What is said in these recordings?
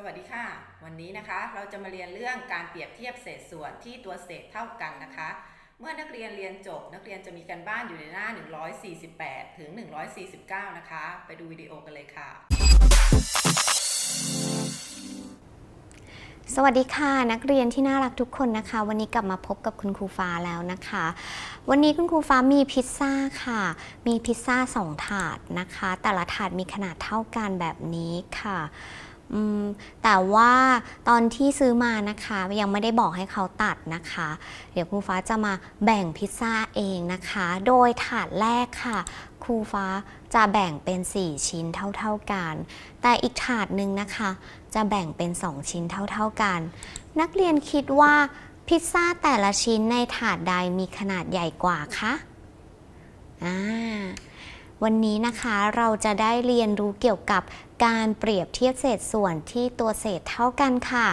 สวัสดีค่ะ วันนี้นะคะเราจะมาเรียนเรื่องการเปรียบเทียบเศษส่วนที่ตัวเศษเท่ากันนะคะ เมื่อนักเรียนเรียนจบ นักเรียนจะมีการบ้านอยู่ในหน้า 148 ถึง 149 นะคะ ไปดูวิดีโอกันเลยค่ะ สวัสดีค่ะ นักเรียนที่น่ารักทุกคนนะคะ วันนี้กลับมาพบกับคุณครูฟ้าแล้วนะคะ วันนี้คุณครูฟ้ามีพิซซ่าค่ะ มีพิซซ่าสองถาดนะคะ แต่ละถาดมีขนาดเท่ากันแบบนี้ค่ะ แต่ว่าตอนที่ซื้อมานะคะยังไม่ได้บอกให้เขาตัดนะคะ เดี๋ยวครูฟ้าจะมาแบ่งพิซซ่าเองนะคะ โดยถาดแรกค่ะครูฟ้าจะแบ่งเป็น 4 ชิ้นเท่าๆกัน แต่อีกถาดหนึ่งนะคะ จะแบ่งเป็น 2 ชิ้นเท่าๆกัน นักเรียนคิดว่าพิซซ่าแต่ละชิ้นในถาดใดมีขนาดใหญ่กว่าคะอ่า วันนี้นะคะเราจะได้เรียนรู้เกี่ยวกับการเปรียบเทียบเศษส่วนที่ตัวเศษเท่ากันค่ะ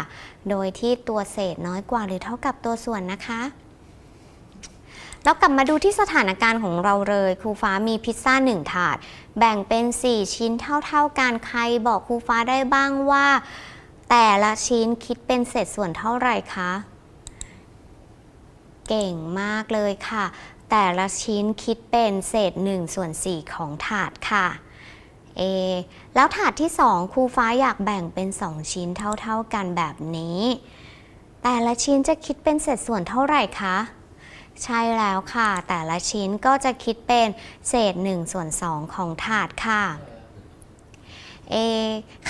โดยที่ตัวเศษน้อยกว่าหรือเท่ากับตัวส่วนนะคะเรากลับมาดูที่สถานการณ์ของเราเลยครูฟ้ามีพิซซ่าหนึ่งถาด แบ่งเป็น 4 ชิ้นเท่าๆกันใครบอกครูฟ้าได้บ้างว่า แต่ละชิ้นคิดเป็นเศษส่วนเท่าไหร่คะเก่งมากเลยค่ะ แต่ละชิ้นคิดเป็นเศษ1ส่วน4ของถาดค่ะเอแล้วถาดที่ 2ครูฟ้าอยากแบ่งเป็น 2 ชิ้นเท่าๆกันแบบนี้ แต่ละชิ้นจะคิดเป็นเศษส่วนเท่าไหร่คะใช่แล้วค่ะ แต่ละชิ้นก็จะคิดเป็นเศษ1ส่วน2ของถาดค่ะ เอ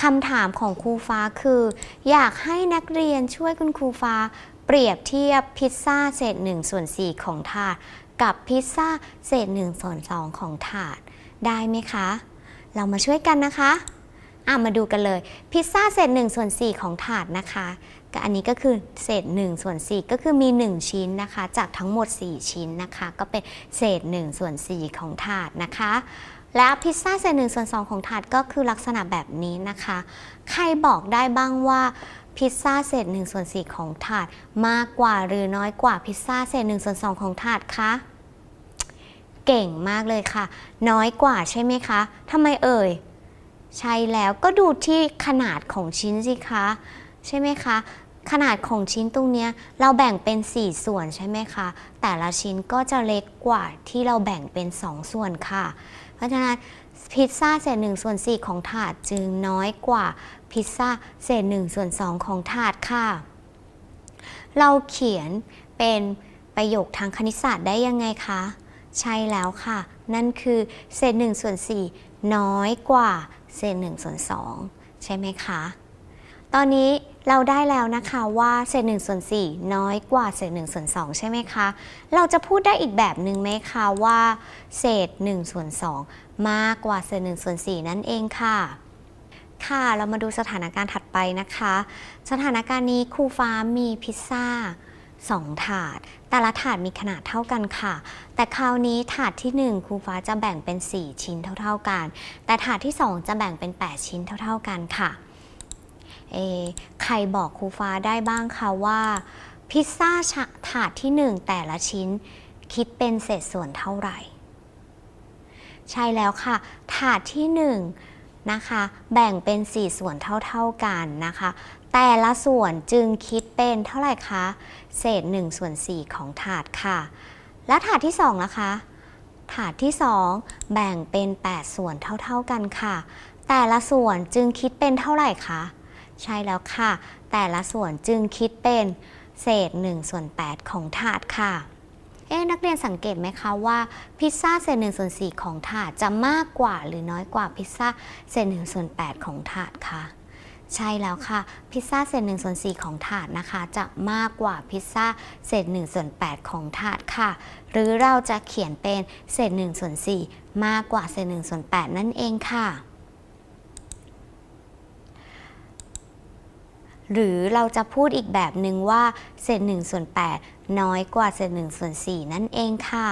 คำถามของครูฟ้าคือ อยากให้นักเรียนช่วยคุณครูฟ้า เปรียบเทียบพิซซ่าเศษ1ส่วน4ของถาด กับพิซซ่าเศษ1ส่วน2ของถาด ได้ไหมคะ เรามาช่วยกันนะคะอะมาดูกันเลย พิซซ่าเศษ1ส่วน4ของถาดนะคะก็อันนี้ก็คือเศษ1ส่วน4ก็คือมี 1 ชิ้นนะคะ จากทั้งหมด 4 ชิ้นนะคะ ก็เป็นเศษ1ส่วน4ของถาดนะคะ แล้วพิซซ่าเศษ1ส่วน2ของถาดก็คือลักษณะแบบนี้นะคะ ใครบอกได้บ้างว่า พิซซ่าเศษ1ส่วน4ของถาด มากกว่าหรือน้อยกว่าพิซซ่าเศษ1ส่วน2ของถาดคะเก่งมากเลยค่ะ น้อยกว่าใช่ไหมคะทำไมเอ่ย ใช่แล้วก็ดูที่ขนาดของชิ้นสิคะ ใช่ไหมคะ ขนาดของชิ้นตรงนี้เราแบ่งเป็น 4 ส่วนใช่ไหมคะ แต่ละชิ้นก็จะเล็กกว่าที่เราแบ่งเป็น 2 ส่วนค่ะ เพราะฉะนั้นพิซซ่าเศษ1ส่วน4ของถาดจึงน้อยกว่า พิซซ่าเศษ1ส่วน2ของถาดค่ะ เราเขียนเป็นประโยคทางคณิตศาสตร์ได้ยังไงคะ ใช่แล้วค่ะ นั่นคือเศษ1ส่วน4น้อยกว่าเศษ1ส่วน2ใช่ไหมคะ ตอนนี้เราได้แล้วนะคะว่าเศษ1ส่วน4น้อยกว่าเศษ1ส่วน2ใช่ไหมคะ เราจะพูดได้อีกแบบหนึ่งไหมคะว่า เศษ1ส่วน2มากกว่าเศษ1ส่วน4นั่นเองค่ะ ค่ะ เรามาดูสถานการณ์ถัดไปนะคะ สถานการณ์นี้ครูฟ้ามีพิซซ่า2ถาด แต่ละถาดมีขนาดเท่ากันค่ะ แต่คราวนี้ถาดที่ 1ครูฟ้าจะแบ่งเป็น 4 ชิ้นเท่า ๆกัน แต่ถาดที่ 2 จะแบ่งเป็น 8 ชิ้นเท่า ๆกันค่ะเอใครบอกครูฟ้าได้บ้างคะว่า พิซซ่าถาดที่ 1 แต่ละชิ้นคิดเป็นเศษส่วนเท่าไหร่ ใช่แล้วค่ะ ถาดที่ 1 นะคะ แบ่งเป็น 4 ส่วนเท่าๆกันนะคะ แต่ละส่วนจึงคิดเป็นเท่าไหร่คะ เศษ1ส่วน4ของถาดค่ะ แล้วถาดที่2ล่ะคะ ถาดที่ 2 แบ่งเป็น 8 ส่วนเท่าๆกันค่ะ แต่ละส่วนจึงคิดเป็นเท่าไหร่คะ ใช่แล้วค่ะ แต่ละส่วนจึงคิดเป็นเศษ1ส่วน8ของถาดค่ะ เอ๊นักเรียนสังเกตไหมคะว่าพิซซ่าเศษ1ส่วน4ของถาดจะมากกว่าหรือน้อยกว่าพิซซ่าเศษ1ส่วน8ของถาดคะใช่แล้วค่ะ พิซซ่าเศษ1ส่วน4ของถาดนะคะ จะมากกว่าพิซซ่าเศษ1ส่วน8ของถาดค่ะ หรือเราจะเขียนเป็นเศษ1ส่วน4มากกว่าเศษ1ส่วน8นั่นเองค่ะ หรือเราจะพูดอีกแบบหนึ่งว่าเศษ1ส่วน8น้อยกว่าเศษ1ส่วน4นั่นเองค่ะ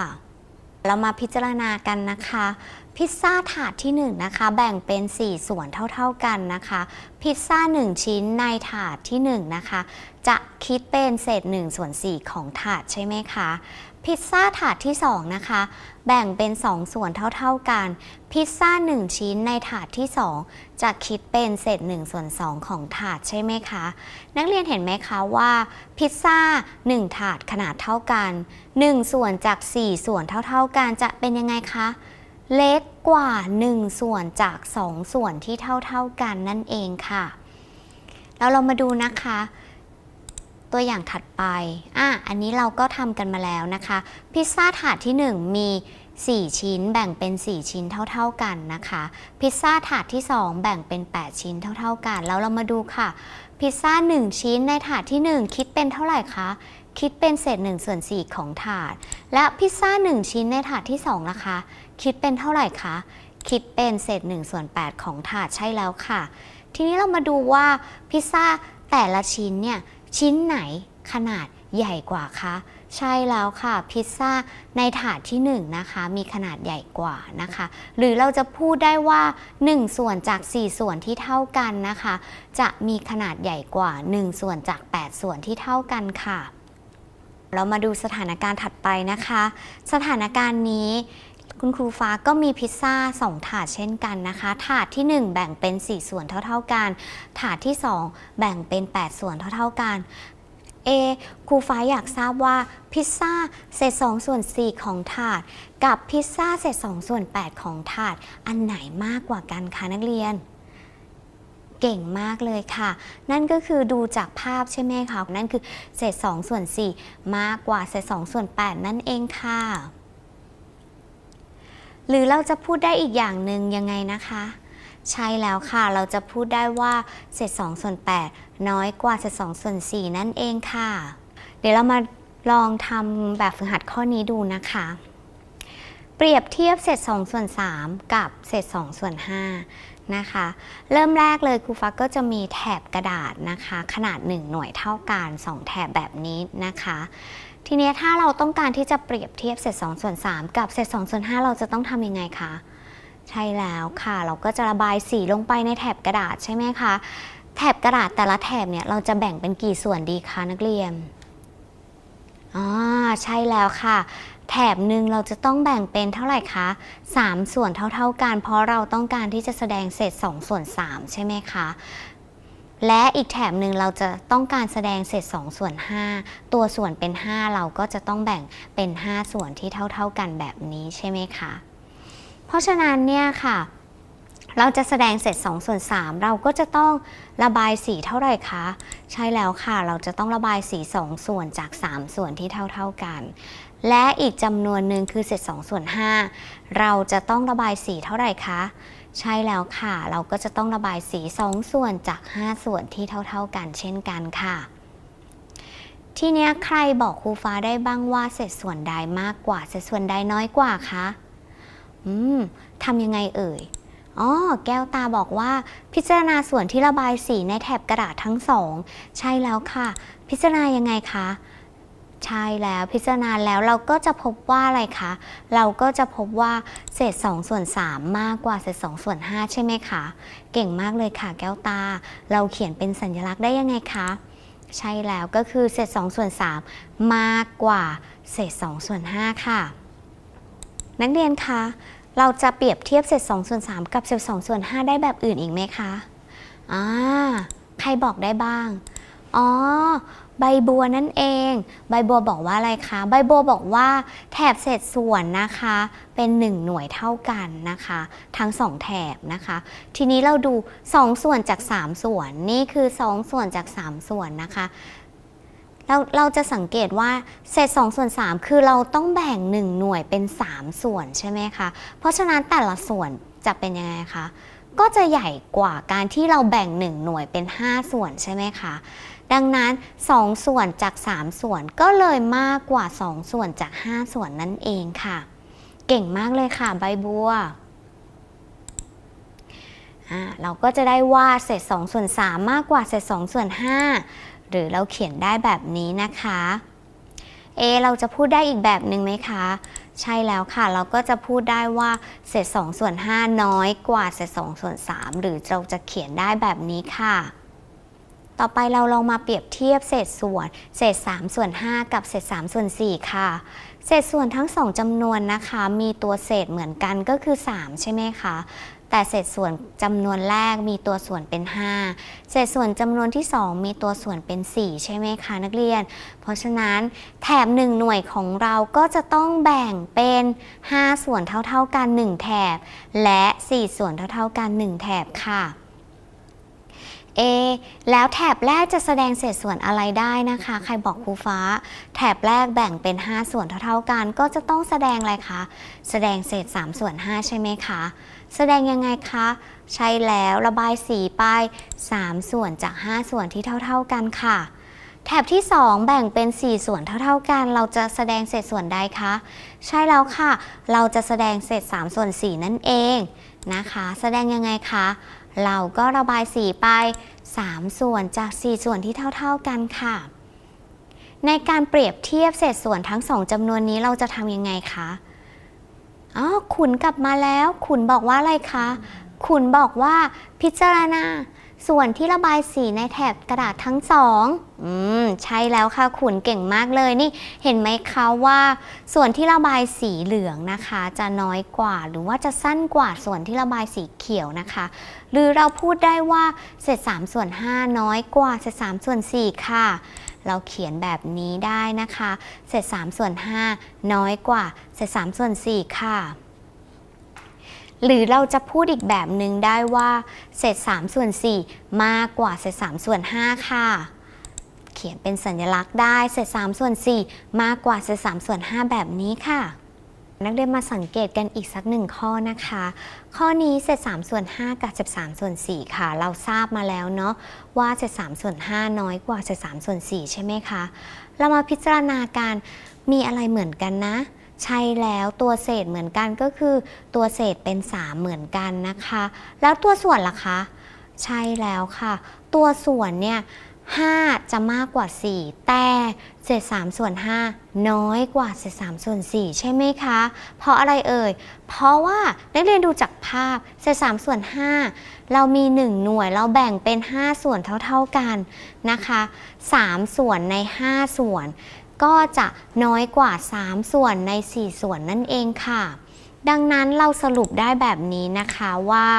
เรามาพิจารณากันนะคะ พิซซ่าถาดที่1นะคะแบ่งเป็น 4 ส่วนเท่าๆกันนะคะ พิซซ่า 1 ชิ้นในถาดที่1นะคะจะคิดเป็นเศษ1ส่วน4ของถาดใช่ไหมคะ พิซซ่าถาดที่ 2 นะคะ แบ่งเป็น 2 ส่วนเท่าๆกัน พิซซ่า 1 ชิ้นในถาดที่ 2 จะคิดเป็นเศษ1ส่วน2 ของถาดใช่ไหมคะ นักเรียนเห็นไหมคะว่า พิซซ่า 1 ถาดขนาดเท่ากัน 1 ส่วนจาก 4 ส่วนเท่าๆกันจะเป็นยังไงคะ เล็กกว่า 1 ส่วนจาก 2 ส่วนที่เท่าๆกันนั่นเองค่ะ แล้วเรามาดูนะคะ ตัวอย่างถัดไปอะอันนี้เราก็ทำกันมาแล้วนะคะ พิซซ่าถาดที่ 1 มี 4 ชิ้นแบ่งเป็น 4 ชิ้นเท่า ๆกันนะคะ พิซซ่าถาดที่ 2 แบ่งเป็น 8 ชิ้นเท่า ๆกัน แล้วเรามาดูค่ะ พิซซ่า 1 ชิ้นในถาดที่ 1 คิดเป็นเท่าไหร่คะคิดเป็นเศษ1ส่วน4ของถาด และพิซซ่า 1 ชิ้นในถาดที่2นะคะ คิดเป็นเท่าไหร่คะ คิดเป็นเศษ1ส่วน8ของถาดใช่แล้วค่ะ ทีนี้เรามาดูว่าพิซซ่าแต่ละชิ้นเนี่ย ชิ้นไหนขนาดใหญ่กว่าคะ ใช่แล้วค่ะ พิซซ่าในถาดที่1นะคะ มีขนาดใหญ่กว่านะคะ หรือเราจะพูดได้ว่า 1 ส่วนจาก 4 ส่วนที่เท่ากันนะคะ จะมีขนาดใหญ่กว่า 1 ส่วนจาก 8 ส่วนที่เท่ากันค่ะ เรามาดูสถานการณ์ถัดไปนะคะ สถานการณ์นี้ คุณครูฟ้าก็มีพิซซ่า 2 ถาดเช่นกันนะคะ ถาดที่ 1 แบ่งเป็น 4 ส่วนเท่า ๆกัน ถาดที่ 2 แบ่งเป็น 8 ส่วนเท่า ๆกันเอครูฟ้าอยากทราบว่าพิซซ่าเศษ2ส่วน 4 ของถาด กับพิซซ่าเศษ2ส่วน 8 ของถาด อันไหนมากกว่ากันคะนักเรียน เก่งมากเลยค่ะ นั่นก็คือดูจากภาพใช่ไหมคะนั่นคือเศษ2ส่วน 4 มากกว่าเศษ2ส่วน 8 นั่นเองค่ะ หรือเราจะพูดได้อีกอย่างหนึ่งยังไงนะคะ ใช่แล้วค่ะ เราจะพูดได้ว่าเศษ2ส่วน8น้อยกว่าเศษ2ส่วน4นั่นเองค่ะ เดี๋ยวเรามาลองทำแบบฝึกหัดข้อนี้ดูนะคะ เปรียบเทียบเศษ2ส่วน3กับเศษ2ส่วน5นะคะ เริ่มแรกเลยครูฟักก็จะมีแถบกระดาษนะคะ ขนาด 1 หน่วยเท่ากัน 2 แถบแบบนี้นะคะ ทีนี้ถ้าเราต้องการที่จะเปรียบเทียบเศษ2ส่วน3กับเศษ2ส่วน5เราจะต้องทำยังไงคะใช่แล้วค่ะ เราก็จะระบายสีลงไปในแถบกระดาษใช่ไหมคะ แถบกระดาษแต่ละแถบเนี่ยเราจะแบ่งเป็นกี่ส่วนดีคะนักเรียนอ่าใช่แล้วค่ะ แถบหนึ่งเราจะต้องแบ่งเป็นเท่าไหร่คะ 3 ส่วนเท่าๆกัน เพราะเราต้องการที่จะแสดงเศษ2ส่วน3ใช่ไหมคะ และอีกแถบหนึ่งเราจะต้องการแสดงเศษ2ส่วน 5 ตัวส่วนเป็น 5 เราก็จะต้องแบ่งเป็น 5 ส่วนที่เท่า ๆกันแบบนี้ใช่ไหมคะ เพราะฉะนั้นเนี่ยค่ะ เราจะแสดงเศษ2ส่วน 3 เราก็จะต้องระบายสีเท่าไหร่คะ ใช่แล้วค่ะ เราจะต้องระบายสี 2 ส่วนจาก 3 ส่วนที่เท่า ๆกัน และอีกจำนวนหนึ่งคือเศษ2ส่วน 5 เราจะต้องระบายสีเท่าไหร่คะ ใช่แล้วค่ะ เราก็จะต้องระบายสี 2 ส่วนจาก 5 ส่วนที่เท่า ๆ กันเช่นกันค่ะ ทีนี้ใครบอกครูฟ้าได้บ้างว่าเศษส่วนใดมากกว่าเศษส่วนใดน้อยกว่าคะอืมทำยังไงเอ่ยอ๋อแก้วตาบอกว่า พิจารณาส่วนที่ระบายสีในแถบกระดาษทั้งสอง ใช่แล้วค่ะ พิจารณายังไงคะ ใช่แล้วพิจารณาแล้วเราก็จะพบว่าอะไรคะเราก็จะพบว่าเศษ2ส่วน3มากกว่าเศษ2ส่วน5ใช่ไหมคะเก่งมากเลยค่ะแก้วตา เราเขียนเป็นสัญลักษณ์ได้ยังไงคะใช่แล้วก็คือเศษ2ส่วน3มากกว่าเศษ2ส่วน5ค่ะ นักเรียนคะเราจะเปรียบเทียบเศษ2ส่วน3กับเศษ2ส่วน5ได้แบบอื่นอีกไหมคะอ่าใครบอกได้บ้างอ๋อ ใบบัวนั่นเอง ใบบัวบอกว่าอะไรคะ ใบบัวบอกว่าแถบเศษส่วนนะคะ เป็น 1 หน่วยเท่ากันนะคะ ทั้ง 2 แถบนะคะ ทีนี้เราดู 2 ส่วนจาก 3 ส่วน นี่คือ 2 ส่วนจาก 3 ส่วนนะคะเราเราจะสังเกตว่าเศษ2ส่วน3คือเราต้องแบ่ง 1 หน่วยเป็น 3 ส่วนใช่ไหมคะ เพราะฉะนั้นแต่ละส่วนจะเป็นยังไงคะ ก็จะใหญ่กว่าการที่เราแบ่ง 1 หน่วยเป็น 5 ส่วนใช่ไหมคะ ดังนั้น 2 ส่วนจาก 3 ส่วนก็เลยมากกว่า 2 ส่วนจาก 5 ส่วนนั่นเองค่ะ เก่งมากเลยค่ะใบบัวอ่าเราก็จะได้ว่าเศษ2ส่วน3มากกว่าเศษ2ส่วน5หรือเราเขียนได้แบบนี้นะคะ เอ เราจะพูดได้อีกแบบหนึ่งไหมคะ ใช่แล้วค่ะ เราก็จะพูดได้ว่าเศษ2ส่วน5น้อยกว่าเศษ2ส่วน3หรือเราจะเขียนได้แบบนี้ค่ะ ต่อไปเราลองมาเปรียบเทียบเศษส่วน เศษ3ส่วน5กับเศษ3ส่วน4ค่ะ เศษส่วนทั้ง2จำนวนนะคะ มีตัวเศษเหมือนกันก็คือ 3 ใช่ไหมคะแต่เศษส่วนจำนวนแรกมีตัวส่วนเป็น 5 เศษส่วนจำนวนที่ 2 มีตัวส่วนเป็น 4 ใช่ไหมคะนักเรียน เพราะฉะนั้นแถบ 1 หน่วยของเราก็จะต้องแบ่งเป็น 5 ส่วนเท่าๆกัน 1 แถบ และ 4 ส่วนเท่าๆกัน 1 แถบค่ะ A แล้วแถบแรกจะแสดงเศษส่วนอะไรได้นะคะ ใครบอกครูฟ้า แถบแรกแบ่งเป็น 5 ส่วนเท่าๆกัน ก็จะต้องแสดงอะไรคะ แสดงเศษ 3 ส่วน 5 ใช่ไหมคะ แสดงยังไงคะ ใช่แล้วระบายสีไป 3 ส่วนจาก 5 ส่วนที่เท่า ๆกันค่ะแถบที่ 2 แบ่งเป็น 4 ส่วนเท่า ๆ กัน เราจะแสดงเศษส่วนใดคะ ใช่แล้วค่ะ เราจะแสดงเศษ 3 ส่วน 4 นั่นเองนะคะ แสดงยังไงคะ เราก็ระบายสีไป 3 ส่วนจาก 4 ส่วนที่เท่า ๆกันค่ะ ในการเปรียบเทียบเศษส่วนทั้งสองจำนวนนี้เราจะทำยังไงคะอ๋อขุนกลับมาแล้ว ขุนบอกว่าอะไรคะ ขุนบอกว่าพิจารณา ส่วนที่ระบายสีในแถบกระดาษทั้งสองอืมใช่แล้วค่ะขุนเก่งมากเลยนี่ เห็นไหมคะว่า ส่วนที่ระบายสีเหลืองนะคะ จะน้อยกว่าหรือว่าจะสั้นกว่าส่วนที่ระบายสีเขียวนะคะ หรือเราพูดได้ว่าเศษ3ส่วน5น้อยกว่าเศษ3ส่วน4ค่ะ เราเขียนแบบนี้ได้นะคะ เศษ3ส่วน5น้อยกว่าเศษ3ส่วน4ค่ะ หรือเราจะพูดอีกแบบหนึ่งได้ว่า เศษ3ส่วน4มากกว่าเศษ3ส่วน5ค่ะ เขียนเป็นสัญลักษณ์ได้ เศษ3ส่วน4มากกว่าเศษ3ส่วน5แบบนี้ค่ะ นักเรียนมาสังเกตกันอีกสักหนึ่งข้อนะคะ ข้อนี้เศษ3ส่วน5กับเศษ3ส่วน4ค่ะ เราทราบมาแล้วเนาะว่าเศษ3ส่วน5น้อยกว่าเศษ3ส่วน4ใช่ไหมคะ เรามาพิจารณาการมีอะไรเหมือนกันนะ ใช่แล้วตัวเศษเหมือนกันก็คือตัวเศษเป็น 3 เหมือนกันนะคะ แล้วตัวส่วนล่ะคะ ใช่แล้วค่ะ ตัวส่วนเนี่ย5จะมากกว่า 4 แต่เศษ3ส่วน 5 น้อยกว่าเศษ3ส่วน 4 ใช่ไหมคะ เพราะอะไรเอ่ย เพราะว่านักเรียนดูจากภาพเศษ3ส่วน 5 เรามี 1 หน่วยเราแบ่งเป็น 5 ส่วนเท่า ๆกันนะคะ 3 ส่วนใน 5 ส่วน ก็จะน้อยกว่า 3 ส่วนใน 4 ส่วนนั่นเองค่ะ ดังนั้นเราสรุปได้แบบนี้นะคะว่า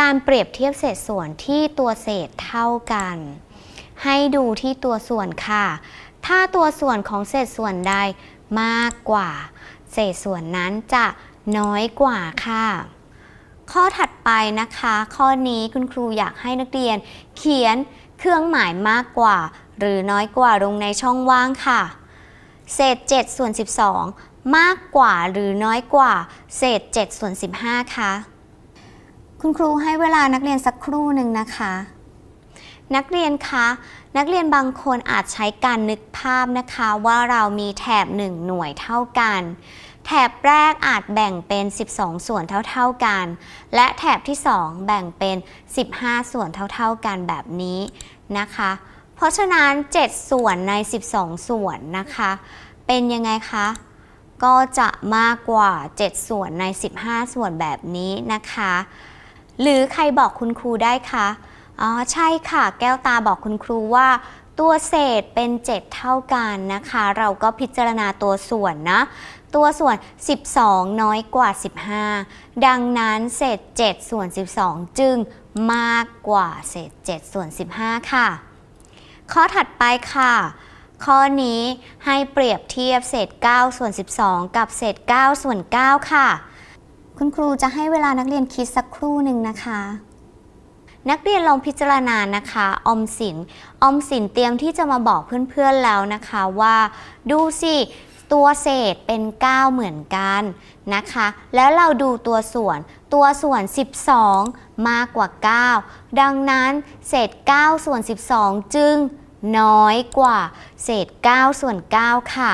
การเปรียบเทียบเศษส่วนที่ตัวเศษเท่ากัน ให้ดูที่ตัวส่วนค่ะ ถ้าตัวส่วนของเศษส่วนใดมากกว่า เศษส่วนนั้นจะน้อยกว่าค่ะ ข้อถัดไปนะคะ ข้อนี้คุณครูอยากให้นักเรียน เขียนเครื่องหมายมากกว่า หรือน้อยกว่าลงในช่องว่างค่ะ เศษ7ส่วน12 มากกว่าหรือน้อยกว่า เศษ7ส่วน15คะคุณครูให้เวลานักเรียนสักครู่หนึ่งนะคะ นักเรียนคะ นักเรียนบางคนอาจใช้การนึกภาพนะคะว่าเรามีแถบ 1 หน่วยเท่ากัน แถบแรกอาจแบ่งเป็น 12 ส่วนเท่าๆกัน และแถบที่ 2 แบ่งเป็น 15 ส่วนเท่าๆกันแบบนี้นะคะ เพราะฉะนั้น 7 ส่วนใน 12 ส่วนนะคะ เป็นยังไงคะ ก็จะมากกว่า 7 ส่วนใน 15 ส่วนแบบนี้นะคะ หรือใครบอกคุณครูได้คะอ๋อใช่ค่ะ แก้วตาบอกคุณครูว่าตัวเศษเป็น 7 เท่ากันนะคะ เราก็พิจารณาตัวส่วนนะ ตัวส่วน 12 น้อยกว่า 15 ดังนั้นเศษ 7 ส่วน 12 จึงมากกว่าเศษ 7 ส่วน 15 ค่ะ ข้อถัดไปค่ะ ข้อนี้ให้เปรียบเทียบเศษ 9 ส่วน 12 กับเศษ 9 ส่วน 9 ค่ะ คุณครูจะให้เวลานักเรียนคิดสักครู่หนึ่งนะคะนักเรียนลองพิจารณานะคะ อมสินออมสินเตรียมที่จะมาบอกเพื่อนๆแล้วนะคะว่า ดูสิ ตัวเศษเป็น 9 เหมือนกันนะคะ แล้วเราดูตัวส่วน ตัวส่วน 12 มากกว่า 9 ดังนั้นเศษ 9 ส่วน 12 จึงน้อยกว่าเศษ 9 ส่วน 9 ค่ะ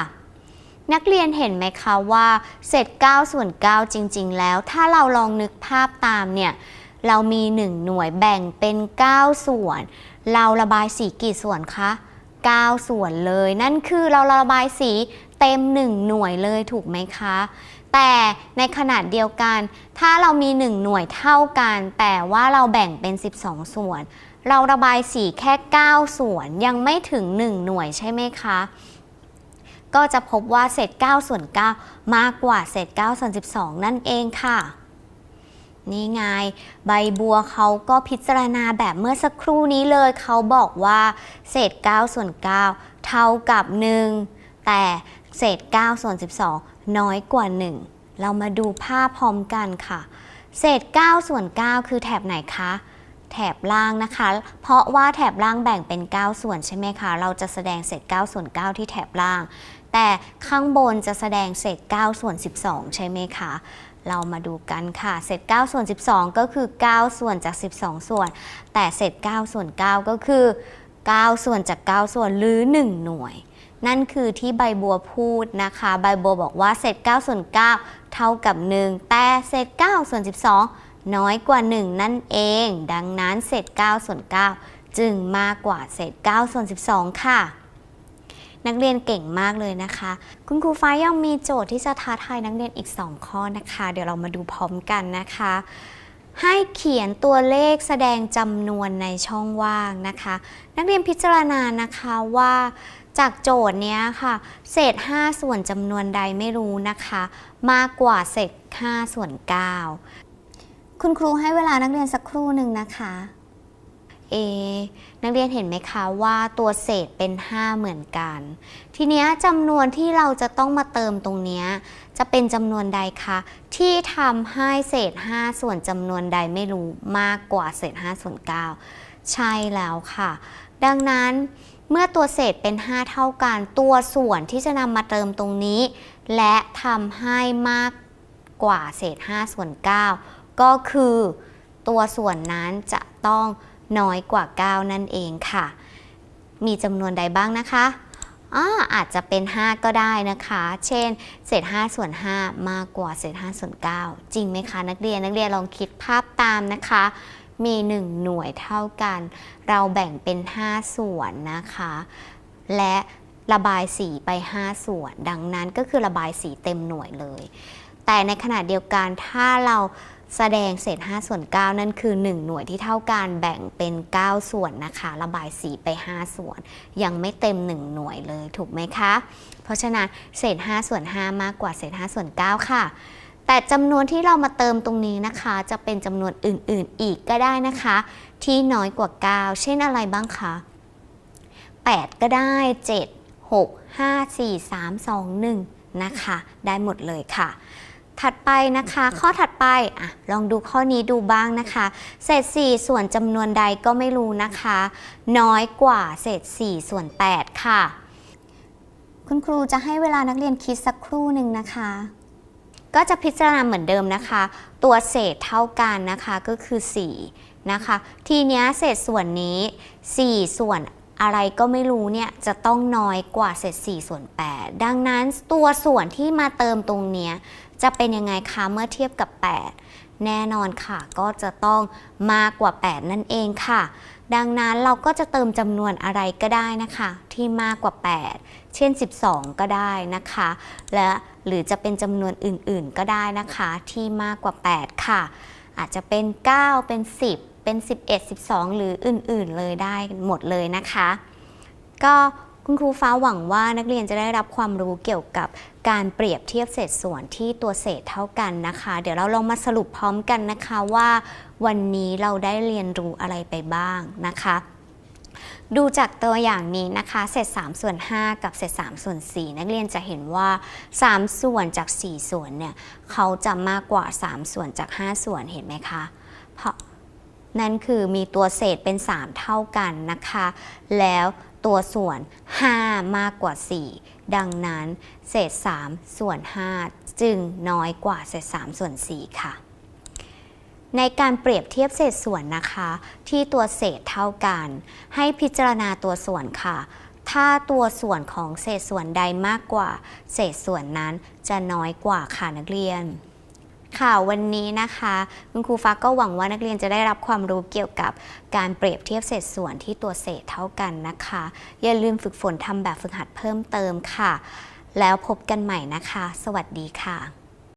นักเรียนเห็นไหมคะว่าเศษ 9 ส่วน 9 จริง ๆ แล้ว ถ้าเราลองนึกภาพตามเนี่ย เรามี 1 หน่วยแบ่งเป็น 9 ส่วน เราระบายสีกี่ส่วนคะ 9 ส่วนเลย นั่นคือเราระบายสี เต็ม 1 หน่วยเลยถูกไหมคะ แต่ในขนาดเดียวกัน ถ้าเรามี 1 หน่วยเท่ากัน แต่ว่าเราแบ่งเป็น 12 ส่วน เราระบายสีแค่ 9 ส่วน ยังไม่ถึง 1 หน่วยใช่ไหมคะก็จะพบว่าเศษ9ส่วน9มากกว่าเศษ9ส่วน12 นั่นเองค่ะ นี่ไง ใบบัวเขาก็พิจารณาแบบเมื่อสักครู่นี้เลย เขาบอกว่า เศษ9ส่วน9เท่ากับ 1 แต่ เศษ 9 ส่วน 12 น้อยกว่า 1 เรามาดูภาพพร้อมกันค่ะ เศษ 9 ส่วน 9 คือแถบไหนคะ แถบล่างนะคะ เพราะว่าแถบล่างแบ่งเป็น 9 ส่วนใช่ไหมคะ เราจะแสดงเศษ 9 ส่วน 9 ที่แถบล่าง แต่ข้างบนจะแสดงเศษ 9 ส่วน 12 ใช่ไหมคะ เรามาดูกันค่ะ เศษ 9 ส่วน 12 ก็คือ 9 ส่วนจาก 12 ส่วน แต่เศษ 9 ส่วน 9 ก็คือ 9 ส่วนจาก 9 ส่วนหรือ 1 หน่วย นั่นคือที่ใบบัวพูดนะคะ ใบบัวบอกว่าเศษ9ส่วน9เท่ากับ 1 แต่เศษ9ส่วน12 น้อยกว่า 1 นั่นเอง ดังนั้นเศษ9ส่วน9จึงมากกว่าเศษ9ส่วน12 ค่ะ นักเรียนเก่งมากเลยนะคะ คุณครูฟ้ายังมีโจทย์ที่จะท้าทายนักเรียนอีก 2 ข้อนะคะ เดี๋ยวเรามาดูพร้อมกันนะคะให้เขียนตัวเลขแสดงจำนวนในช่องว่างนะคะ นักเรียนพิจารณานะคะว่า จากโจทย์เนี้ยค่ะ เศษ 5 ส่วนจำนวนใดไม่รู้นะคะ มากกว่าเศษ 5 ส่วน 9 คุณครูให้เวลานักเรียนสักครู่หนึ่งนะคะเอนักเรียนเห็นไหมคะว่าตัวเศษเป็น 5 เหมือนกัน ทีเนี้ยจำนวนที่เราจะต้องมาเติมตรงเนี้ยจะเป็นจำนวนใดคะที่ทำให้เศษ 5 ส่วนจำนวนใดไม่รู้มากกว่าเศษ 5 ส่วน 9 ใช่แล้วค่ะ ดังนั้น เมื่อตัวเศษเป็น 5 เท่ากัน ตัวส่วนที่จะนำมาเติมตรงนี้ และทำให้มากกว่าเศษ 5 ส่วน 9 ก็คือตัวส่วนนั้นจะต้องน้อยกว่า 9 นั่นเองค่ะ มีจำนวนใดบ้างนะคะอาอาจจะเป็น 5 ก็ได้นะคะ เช่น เศษ 5 ส่วน 5 มากกว่าเศษ 5 ส่วน 9 จริงไหมคะ นักเรียน นักเรียนลองคิดภาพตามนะคะ มี 1 หน่วยเท่ากัน เราแบ่งเป็น 5 ส่วนนะคะ และระบายสีไป 5 ส่วน ดังนั้นก็คือระบายสีเต็มหน่วยเลย แต่ในขณะเดียวกันถ้าเราแสดงเศษ5ส่วน 9 นั่นคือ 1 หน่วยที่เท่ากันแบ่งเป็น 9 ส่วนนะคะ ระบายสีไป 5 ส่วน ยังไม่เต็ม 1 หน่วยเลยถูกไหมคะ เพราะฉะนั้นเศษ5ส่วน 5 มากกว่าเศษ5ส่วน 9 ค่ะ แต่จำนวนที่เรามาเติมตรงนี้นะคะ จะเป็นจำนวนอื่นๆอีกก็ได้นะคะ ที่น้อยกว่า 9 เช่นอะไรบ้างคะ 8 ก็ได้ 7 6 5 4 3 2 1 นะคะ ได้หมดเลยค่ะ ถัดไปนะคะ ข้อถัดไปอะลองดูข้อนี้ดูบ้างนะคะ เศษ 4 ส่วนจำนวนใดก็ไม่รู้นะคะ น้อยกว่าเศษ 4 ส่วน 8 ค่ะ คุณครูจะให้เวลานักเรียนคิดสักครู่หนึ่งนะคะ ก็จะพิจารณาเหมือนเดิมนะคะ ตัวเศษเท่ากันนะคะก็คือ 4 นะคะ ทีนี้เศษส่วนนี้ 4 ส่วนอะไรก็ไม่รู้เนี่ยจะต้องน้อยกว่าเศษ4ส่วน 8 ดังนั้นตัวส่วนที่มาเติมตรงเนี้ยจะเป็นยังไงคะเมื่อเทียบกับ 8 แน่นอนค่ะ ก็จะต้องมากกว่า 8 นั่นเองค่ะ ดังนั้นเราก็จะเติมจำนวนอะไรก็ได้นะคะ ที่มากกว่า 8 เช่น 12 ก็ได้นะคะ และหรือจะเป็นจำนวนอื่นๆ ก็ได้นะคะ ที่มากกว่า 8 ค่ะ อาจจะเป็น 9 เป็น 10 เป็น 11 12 หรืออื่นๆ เลยได้หมดเลยนะคะ ก็คุณครูฟ้าหวังว่านักเรียนจะได้รับความรู้เกี่ยวกับการเปรียบเทียบเศษส่วนที่ตัวเศษเท่ากันนะคะ เดี๋ยวเราลองมาสรุปพร้อมกันนะคะว่า วันนี้เราได้เรียนรู้อะไรไปบ้างนะคะ ดูจากตัวอย่างนี้นะคะเศษ3ส่วน5กับเศษ3ส่วน4นักเรียนจะเห็นว่า 3 ส่วนจาก 4 ส่วนเนี่ยเขาจะมากกว่า 3 ส่วนจาก 5 ส่วนเห็นไหมคะเพราะนั่นคือมีตัวเศษเป็น 3 เท่ากันนะคะ แล้วตัวส่วน 5 มากกว่า 4 ดังนั้น เศษ 3 ส่วน 5 จึงน้อยกว่าเศษ 3 ส่วน 4 ค่ะ ในการเปรียบเทียบเศษส่วนนะคะ ที่ตัวเศษเท่ากัน ให้พิจารณาตัวส่วนค่ะ ถ้าตัวส่วนของเศษส่วนใดมากกว่า เศษส่วนนั้นจะน้อยกว่าค่ะนักเรียนค่ะวันนี้นะคะ คุณครูฟ้าก็หวังว่านักเรียนจะได้รับความรู้เกี่ยวกับการเปรียบเทียบเศษส่วนที่ตัวเศษเท่ากันนะคะ อย่าลืมฝึกฝนทำแบบฝึกหัดเพิ่มเติมค่ะ แล้วพบกันใหม่นะคะ สวัสดีค่ะ